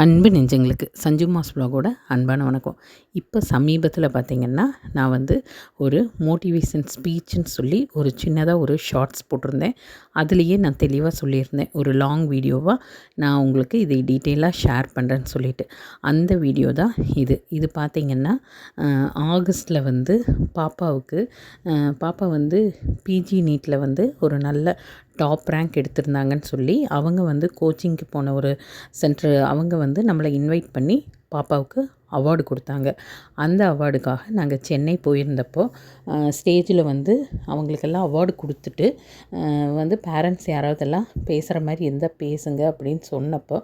அன்பு நெஞ்சங்களுக்கு சஞ்சு மாஸ் ப்ளாகோட அன்பான வணக்கம். இப்போ சமீபத்தில் பார்த்திங்கன்னா நான் வந்து ஒரு மோட்டிவேஷன் ஸ்பீச்சுன்னு சொல்லி ஒரு சின்னதாக ஒரு ஷார்ட்ஸ் போட்டிருந்தேன். அதுலேயே நான் தெளிவாக சொல்லியிருந்தேன். ஒரு லாங் வீடியோவாக நான் உங்களுக்கு இதை டீட்டெயிலாக ஷேர் பண்ணுறேன்னு சொல்லிட்டு. அந்த வீடியோ தான் இது. இது பார்த்திங்கன்னா ஆகஸ்ட்டில் வந்து பாப்பாவுக்கு பாப்பா வந்து பிஜி நீட்டில் வந்து ஒரு நல்ல டாப் ரேங்க் எடுத்திருந்தாங்கன்னு சொல்லி அவங்க வந்து கோச்சிங்க்கு போன ஒரு சென்டர் அவங்க வந்து நம்மளை இன்வைட் பண்ணி பாப்பாவுக்கு அவார்டு கொடுத்தாங்க. அந்த அவார்டுக்காக நாங்கள் சென்னை போயிருந்தப்போ ஸ்டேஜில் வந்து அவங்களுக்கெல்லாம் அவார்டு கொடுத்துட்டு வந்து பேரண்ட்ஸ் யாராவதெல்லாம் பேசுகிற மாதிரி இருந்தால் பேசுங்க அப்படின்னு சொன்னப்போ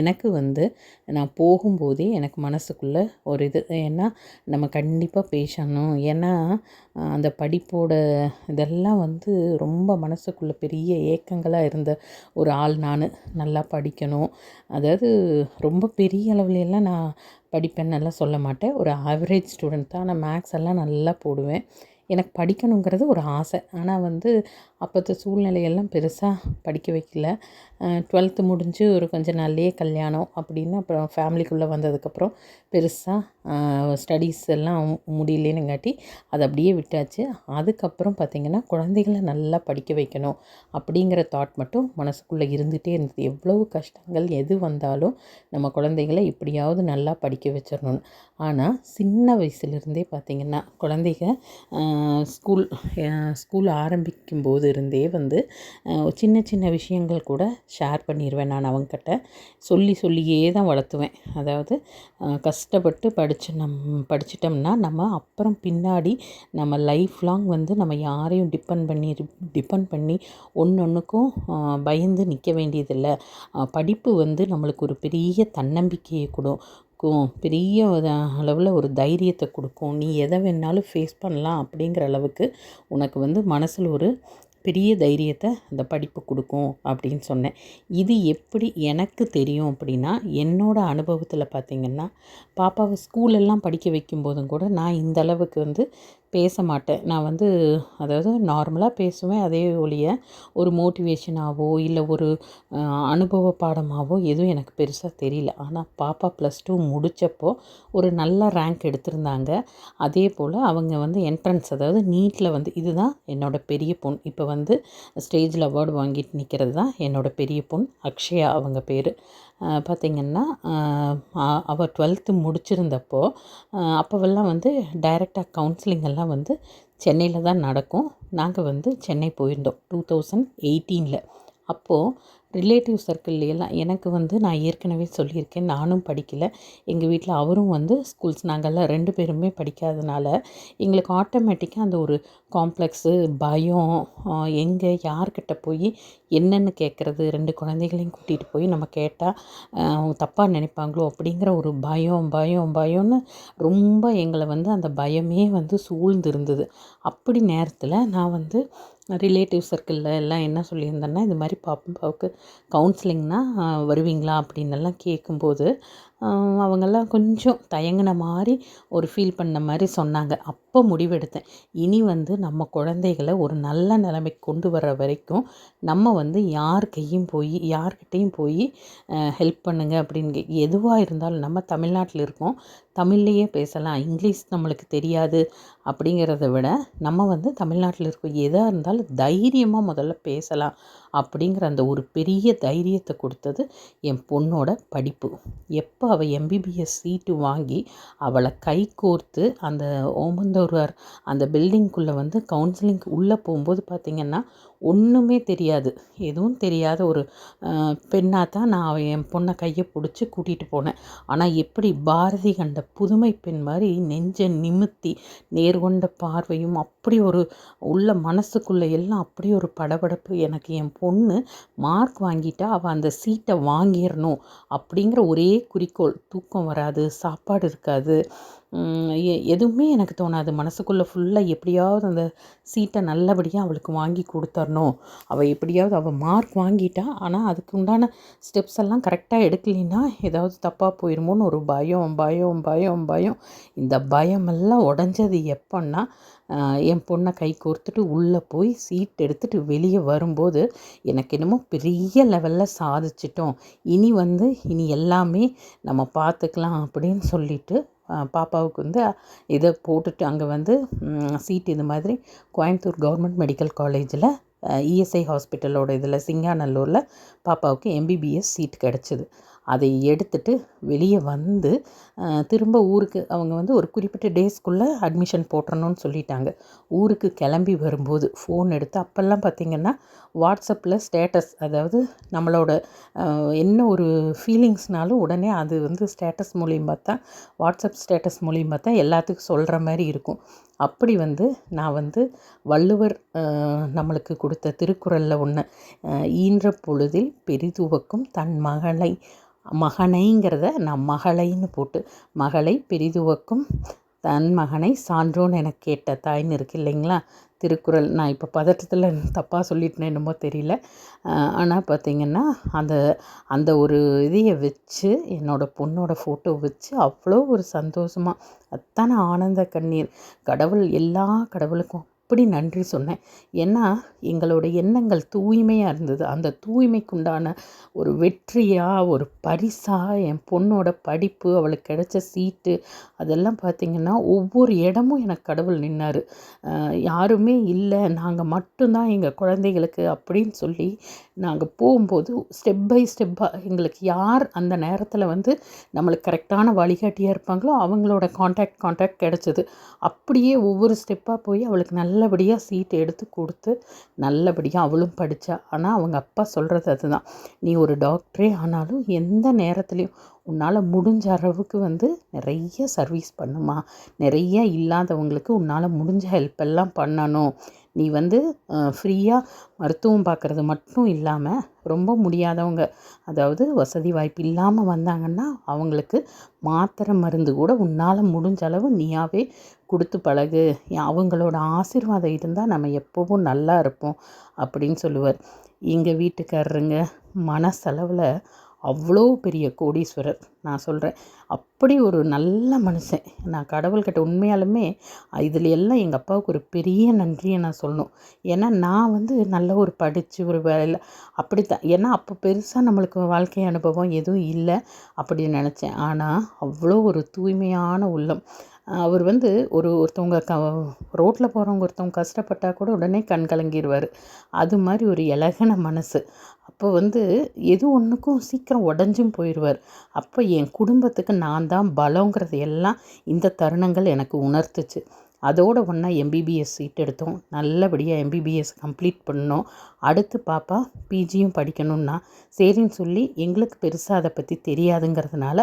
எனக்கு வந்து நான் போகும்போதே எனக்கு மனசுக்குள்ளே ஒரு இது. ஏன்னா நம்ம கண்டிப்பாக பேசணும். ஏன்னா அந்த படிப்போட இதெல்லாம் வந்து ரொம்ப மனசுக்குள்ளே பெரிய ஏக்கங்களாக இருந்த ஒரு ஆள் நான். நல்லா படிக்கணும். அதாவது ரொம்ப பெரிய அளவுலையெல்லாம் நான் படிப்பேன்னு நல்லா சொல்ல மாட்டேன். ஒரு ஆவரேஜ் ஸ்டூடெண்ட் தான். நான் மேக்ஸ் எல்லாம் நல்லா போடுவேன். எனக்கு படிக்கணுங்கிறது ஒரு ஆசை. ஆனால் வந்து அப்போத்த சூழ்நிலையெல்லாம் பெருசாக படிக்க வைக்கல. டுவெல்த்து முடிஞ்சு ஒரு கொஞ்ச நாள்லேயே கல்யாணம் அப்படின்னு அப்புறம் ஃபேமிலிக்குள்ளே வந்ததுக்கப்புறம் பெருசாக ஸ்டடீஸ் எல்லாம் முடியலேனுங்காட்டி அதை அப்படியே விட்டாச்சு. அதுக்கப்புறம் பார்த்திங்கன்னா குழந்தைகளை நல்லா படிக்க வைக்கணும் அப்படிங்கிற தாட் மட்டும் மனசுக்குள்ளே இருந்துகிட்டே இருந்தது. எவ்வளவு கஷ்டங்கள் எது வந்தாலும் நம்ம குழந்தைகளை எப்படியாவது நல்லா படிக்க வச்சிடணும்னு ஆனால் சின்ன வயசுலேருந்தே பார்த்திங்கன்னா குழந்தைங்க ஸ்கூல் ஸ்கூல் ஆரம்பிக்கும் போது இருந்தே வந்து சின்ன சின்ன விஷயங்கள் கூட ஷேர் பண்ணிடுவேன் நான் அவங்கக்கிட்ட சொல்லி சொல்லியே தான் வளர்த்துவேன். அதாவது கஷ்டப்பட்டு படித்து நம் படிச்சிட்டோம்னா நம்ம அப்புறம் பின்னாடி நம்ம லைஃப் லாங் வந்து நம்ம யாரையும் டிபெண்ட் பண்ணி டிபெண்ட் பண்ணி ஒன்று ஒன்றுக்கும் பயந்து நிற்க வேண்டியதில்லை. படிப்பு வந்து நம்மளுக்கு ஒரு பெரிய தன்னம்பிக்கையை கொடுக்கும் பெரிய அளவில் ஒரு தைரியத்தை கொடுக்கும். நீ எதை வேணாலும் ஃபேஸ் பண்ணலாம் அப்படிங்கிற அளவுக்கு உனக்கு வந்து மனசில் ஒரு பெரிய தைரியத்தை அந்த படிப்பு கொடுக்கும் அப்படின்னு சொன்னேன். இது எப்படி எனக்கு தெரியும் அப்படின்னா என்னோடய அனுபவத்தில் பார்த்திங்கன்னா பாப்பாவை ஸ்கூலெல்லாம் படிக்க வைக்கும்போதும் கூட நான் இந்த அளவுக்கு வந்து பேச மாட்டேன் நான் வந்து அதாவது நார்மலாக பேசுவேன் அதே ஒழிய ஒரு மோட்டிவேஷனாகவோ இல்லை ஒரு அனுபவ பாடமாகவோ எதுவும் எனக்கு பெருசாக தெரியல. ஆனால் பாப்பா ப்ளஸ் டூ முடித்தப்போ ஒரு நல்ல ரேங்க் எடுத்திருந்தாங்க. அதே போல் அவங்க வந்து என்ட்ரன்ஸ் அதாவது நீட்டில் வந்து இதுதான் என்னோடய பெரிய பொண் இப்போ வந்து ஸ்டேஜில் அவார்டு வாங்கிட்டு நிற்கிறது தான் என்னோடய பெரிய பொண் அக்ஷயா அவங்க பேர். பார்த்திங்கன்னா அவள் டுவெல்த்து முடிச்சிருந்தப்போ அப்போவெல்லாம் வந்து டைரெக்டாக கவுன்சிலிங் எல்லாம் வந்து சென்னையில் தான் நடக்கும். நாங்கள் வந்து சென்னை போயிருந்தோம். டூ தௌசண்ட் எயிட்டீனில் அப்போது ரிலேட்டிவ் சர்க்கிள்லையெல்லாம் எனக்கு வந்து நான் ஏற்கனவே சொல்லியிருக்கேன். நானும் படிக்கலை. எங்கள் வீட்டில் அவரும் வந்து ஸ்கூல்ஸ். நாங்கள்லாம் ரெண்டு பேருமே படிக்காதனால எங்களுக்கு ஆட்டோமேட்டிக்காக அந்த ஒரு காம்ப்ளெக்ஸு பயம் எங்கே யார்கிட்ட போய் என்னென்னு கேட்குறது ரெண்டு குழந்தைகளையும் கூட்டிகிட்டு போய் நம்ம கேட்டால் அவங்க தப்பாக நினைப்பாங்களோ அப்படிங்கிற ஒரு பயம் பயம் பயம்னு ரொம்ப எங்களை வந்து அந்த பயமே வந்து சூழ்ந்து இருந்தது அப்படி நேரத்தில் நான் வந்து ரிலேட்டிவ் சர்க்கிளில் எல்லாம் என்ன சொல்லியிருந்தேன்னா இது மாதிரி பாப்பாவுக்கு கவுன்சிலிங்னால் வருவீங்களா? அப்படின்னு எல்லாம் கேட்கும்போது அவங்கெல்லாம் கொஞ்சம் தயங்கின மாதிரி ஒரு ஃபீல் பண்ண மாதிரி சொன்னாங்க. அப்போ முடிவெடுத்தேன். இனி வந்து நம்ம குழந்தைகளை ஒரு நல்ல நிலைமைக்கு கொண்டு வர வரைக்கும் நம்ம வந்து யார் கையும் போய் யார்கிட்டையும் போய் ஹெல்ப் பண்ணுங்க அப்படின்னு எதுவாக இருந்தாலும் நம்ம தமிழ்நாட்டில் இருக்கோம். தமிழ்லேயே பேசலாம். இங்கிலீஷ் நம்மளுக்கு தெரியாது அப்படிங்கிறத விட நம்ம வந்து தமிழ்நாட்டில் இருக்கோம். எதாக இருந்தாலும் தைரியமாக முதல்ல பேசலாம். அப்படிங்கிற அந்த ஒரு பெரிய தைரியத்தை கொடுத்தது என் பொண்ணோட படிப்பு. எப்போ அவள் எம்பிபிஎஸ் சீட்டு வாங்கி அவளை கை கோர்த்து அந்த ஓமந்தூரார் அந்த பில்டிங்குள்ளே வந்து கவுன்சிலிங்க்கு உள்ளே போகும்போது பார்த்திங்கன்னா ஒன்றுமே தெரியாது. எதுவும் தெரியாத ஒரு பெண்ணாக தான் நான் என் பொண்ணை கையை பிடிச்சி கூட்டிகிட்டு போனேன். ஆனால் எப்படி பாரதி கண்ட புதுமை பெண் மாதிரி நெஞ்சை நிமித்தி நேர்கொண்ட பார்வையும் அப்படி ஒரு உள்ள மனசுக்குள்ளே எல்லாம் அப்படி ஒரு படபடப்பு எனக்கு என் பொண்ணு மார்க் வாங்கிட்டா அவள் அந்த சீட்டை வாங்கிடணும் அப்படிங்கிற ஒரே குறிக்கோள். தூக்கம் வராது சாப்பாடு இருக்காது எதுவுமே எனக்கு தோணாது. மனசுக்குள்ளே ஃபுல்லாக எப்படியாவது அந்த சீட்டை நல்லபடியாக அவளுக்கு வாங்கி கொடுத்தரணும். அவள் எப்படியாவது அவள் மார்க் வாங்கிட்டா ஆனால் அதுக்கு உண்டான ஸ்டெப்ஸ் எல்லாம் கரெக்டாக எடுக்கலைன்னா ஏதாவது தப்பாக போயிடுமோன்னு ஒரு பயம் பயம் பயம் பயம். இந்த பயமெல்லாம் உடஞ்சது எப்போன்னா என் பொண்ணை கை கோர்த்துட்டு உள்ளே போய் சீட் எடுத்துகிட்டு வெளியே வரும்போது எனக்கு என்னமோ பெரிய லெவலில் சாதிச்சிட்டோம். இனி வந்து இனி எல்லாமே நம்ம பார்த்துக்கலாம் அப்படின்னு சொல்லிட்டு பாப்பாவுக்கு வந்து இதை போட்டுட்டு அங்கே வந்து சீட் இது மாதிரி கோயம்புத்தூர் கவர்மெண்ட் மெடிக்கல் காலேஜில் இஎஸ்ஐ ஹாஸ்பிட்டலோட இதில் சிங்காநல்லூரில் பாப்பாவுக்கு எம்பிபிஎஸ் சீட் கிடச்சிது. அதை எடுத்துட்டு வெளியே வந்து திரும்ப ஊருக்கு அவங்க வந்து ஒரு குறிப்பிட்ட டேஸ்க்குள்ளே அட்மிஷன் போட்டுறணும்னு சொல்லிட்டாங்க. ஊருக்கு கிளம்பி வரும்போது ஃபோன் எடுத்து அப்போல்லாம் பார்த்திங்கன்னா வாட்ஸ்அப்பில் ஸ்டேட்டஸ் அதாவது நம்மளோட என்ன ஒரு ஃபீலிங்ஸ்னாலும் உடனே அது வந்து ஸ்டேட்டஸ் மூலியமாக தான் வாட்ஸ்அப் ஸ்டேட்டஸ் மூலியமாக தான் எல்லாத்துக்கும் சொல்கிற மாதிரி இருக்கும். அப்படி வந்து நான் வந்து வள்ளுவர் நம்மளுக்கு கொடுத்த திருக்குறளில் ஒன்று ஈன்ற பொழுதில் பெரிதுவக்கும் தன் மகளை மகனைங்கிறத நான் மகளைன்னு போட்டு மகளை பெரிதுவக்கும் தன் மகனை சான்றோன் என கேட்ட தாய்ன்னு இருக்கு இல்லைங்களா? திருக்குறள். நான் இப்போ பதட்டத்தில் தப்பாக சொல்லிட்டேனே என்னமோ தெரியல. ஆனால் பார்த்திங்கன்னா அந்த அந்த ஒரு இதையை வச்சு என்னோடய பொண்ணோட ஃபோட்டோ வச்சு அவ்வளோ ஒரு சந்தோஷமாக அத்தனை ஆனந்த கண்ணீர். கடவுள் எல்லா கடவுளுக்கும் அப்படி நன்றி சொன்னேன்? ஏன்னா எங்களோட எண்ணங்கள் தூய்மையாக இருந்தது. அந்த தூய்மைக்குண்டான ஒரு வெற்றியாக ஒரு பரிசாக என் பொண்ணோட படிப்பு அவளுக்கு கிடைச்ச சீட்டு அதெல்லாம் பார்த்திங்கன்னா ஒவ்வொரு இடமும் எனக்கு கடவுள் நின்னார். யாருமே இல்லை நாங்கள் மட்டும்தான் எங்கள் குழந்தைகளுக்கு அப்படின்னு சொல்லி நாங்கள் போகும்போது ஸ்டெப் பை ஸ்டெப்பாக எங்களுக்கு யார் அந்த நேரத்தில் வந்து நம்மளுக்கு கரெக்டான வழிகாட்டியாக இருப்பாங்களோ அவங்களோட காண்டாக்ட் காண்டாக்ட் கிடச்சிது. அப்படியே ஒவ்வொரு ஸ்டெப்பாக போய் அவளுக்கு நல்லபடியாக சீட் எடுத்து கொடுத்து நல்லபடியாக அவளும் படித்தா ஆனால் அவங்க அப்பா சொல்கிறது அதுதான். நீ ஒரு டாக்டரே ஆனாலும் எந்த நேரத்துலையும் உன்னால் முடிஞ்ச அளவுக்கு வந்து நிறைய சர்வீஸ் பண்ணுமா? நிறைய இல்லாதவங்களுக்கு உன்னால் முடிஞ்ச ஹெல்ப் எல்லாம் பண்ணணும். நீ வந்து ஃப்ரீயாக மருத்துவம் பார்க்குறது மட்டும் இல்லாமல் ரொம்ப முடியாதவங்க அதாவது வசதி வாய்ப்பு இல்லாமல் வந்தாங்கன்னா அவங்களுக்கு மாத்திரை மருந்து கூட உன்னால் முடிஞ்ச அளவு நீயாவே கொடுத்து பழகு. அவங்களோட ஆசீர்வாதம் இருந்தால் நம்ம எப்போவும் நல்லா இருப்போம் அப்படின்னு சொல்லுவார். எங்கள் வீட்டுக்காரருங்க மனசளவில் அவ்வளோ பெரிய கோடீஸ்வரர் நான் சொல்கிறேன் அப்படி ஒரு நல்ல மனுஷன் நான் கடவுள்கிட்ட உண்மையாலுமே இதில் எல்லாம் எங்கள் அப்பாவுக்கு ஒரு பெரிய நன்றியை நான் சொல்லணும். ஏன்னா நான் வந்து நல்ல ஒரு படித்து ஒரு வேலை அப்படித்தான். ஏன்னா அப்போ பெருசாக நம்மளுக்கு வாழ்க்கை அனுபவம் எதுவும் இல்லை அப்படின்னு நினச்சேன். ஆனால் அவ்வளோ ஒரு தூய்மையான உள்ளம் அவர் வந்து ஒரு ஒருத்தவங்க க ரோட்டில் போகிறவங்க ஒருத்தவங்க கஷ்டப்பட்டால் கூட உடனே கண் கலங்கிடுவார் அது மாதிரி ஒரு இலகின மனசு. அப்போ வந்து எது ஒன்றுக்கும் சீக்கிரம் உடஞ்சும் போயிடுவார் அப்போ என் குடும்பத்துக்கு நான் தான் பலங்கிறது எல்லாம் இந்த தருணங்கள் எனக்கு உணர்த்துச்சு. அதோடு ஒன்றா எம்பிபிஎஸ் சீட் எடுத்தோம். நல்லபடியாக எம்பிபிஎஸ் கம்ப்ளீட் பண்ணோம். அடுத்து பாப்பா பிஜியும் படிக்கணும்னா சரின்னு சொல்லி எங்களுக்கு பெருசாக அதை பற்றி தெரியாதுங்கிறதுனால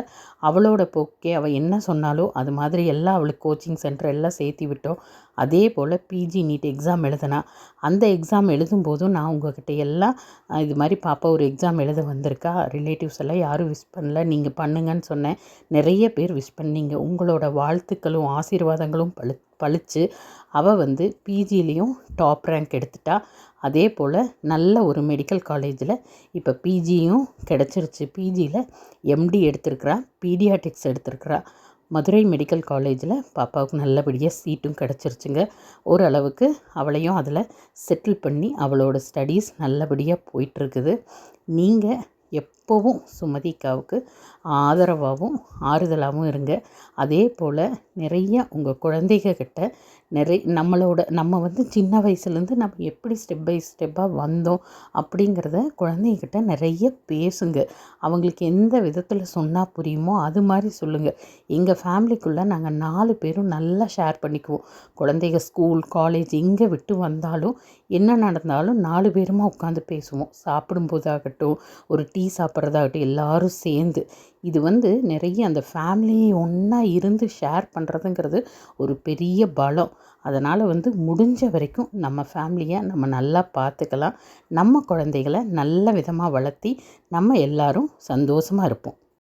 அவளோட போக்கே அவள் என்ன சொன்னாலோ அது மாதிரி எல்லாம் அவளுக்கு கோச்சிங் சென்டர் எல்லாம் சேர்த்தி விட்டோம். அதே போல் பிஜி நீட் எக்ஸாம் எழுதுனா அந்த எக்ஸாம் எழுதும்போதும் நான் உங்கள்கிட்ட எல்லாம் இது மாதிரி பாப்பா ஒரு எக்ஸாம் எழுத வந்திருக்கா? ரிலேட்டிவ்ஸ் எல்லாம் யாரும் விஷ் பண்ணல. நீங்கள் பண்ணுங்கன்னு சொன்னேன். நிறைய பேர் விஷ் பண்ணீங்க. உங்களோட வாழ்த்துக்களும் ஆசீர்வாதங்களும் பழு பழித்து அவள் வந்து பிஜிலேயும் டாப் ரேங்க் எடுத்துட்டா. அதே போல் நல்ல ஒரு மெடிக்கல் காலேஜில் இப்போ பிஜியும் கிடச்சிருச்சு. பிஜியில் எம்டி எடுத்திருக்கிறா பீடியாட்டிக்ஸ் எடுத்திருக்கிறா. மதுரை மெடிக்கல் காலேஜில் பாப்பாவுக்கு நல்லபடியாக சீட்டும் கிடச்சிருச்சுங்க. ஓரளவுக்கு அவளையும் அதில் செட்டில் பண்ணி அவளோட ஸ்டடீஸ் நல்லபடியாக போயிட்டுருக்குது. நீங்கள் எப்போவும் சுமதிக்காவுக்கு ஆதரவாகவும் ஆறுதலாகவும் இருங்க. அதே போல் நிறைய உங்கள் குழந்தைகிட்ட நிறை நம்மளோட நம்ம வந்து சின்ன வயசுலேருந்து நம்ம எப்படி ஸ்டெப் பை ஸ்டெப்பாக வந்தோம் அப்படிங்கிறத குழந்தைங்கிட்ட நிறைய பேசுங்க. அவங்களுக்கு எந்த விதத்தில் சொன்னால் புரியுமோ அது மாதிரி சொல்லுங்கள் எங்கள் ஃபேமிலிக்குள்ளே நாங்கள் நாலு பேரும் நல்லா ஷேர் பண்ணிக்குவோம். குழந்தைங்க ஸ்கூல் காலேஜ் எங்கே விட்டு வந்தாலும் என்ன நடந்தாலும் நாலு பேருமா உட்காந்து பேசுவோம். சாப்பிடும்போதாகட்டும் ஒரு டீ சாப்பிட்றதாகட்டும் எல்லோரும் சேர்ந்து. இது வந்து நிறைய அந்த ஃபேமிலி ஒன்றா இருந்து ஷேர் பண்ணுறதுங்கிறது ஒரு பெரிய பலம். அதனால் வந்து முடிஞ்ச வரைக்கும் நம்ம ஃபேமிலியை நம்ம நல்லா பார்த்துக்கலாம். நம்ம குழந்தைகளை நல்ல விதமாக வளர்த்தி நம்ம எல்லோரும் சந்தோஷமாக இருப்போம்.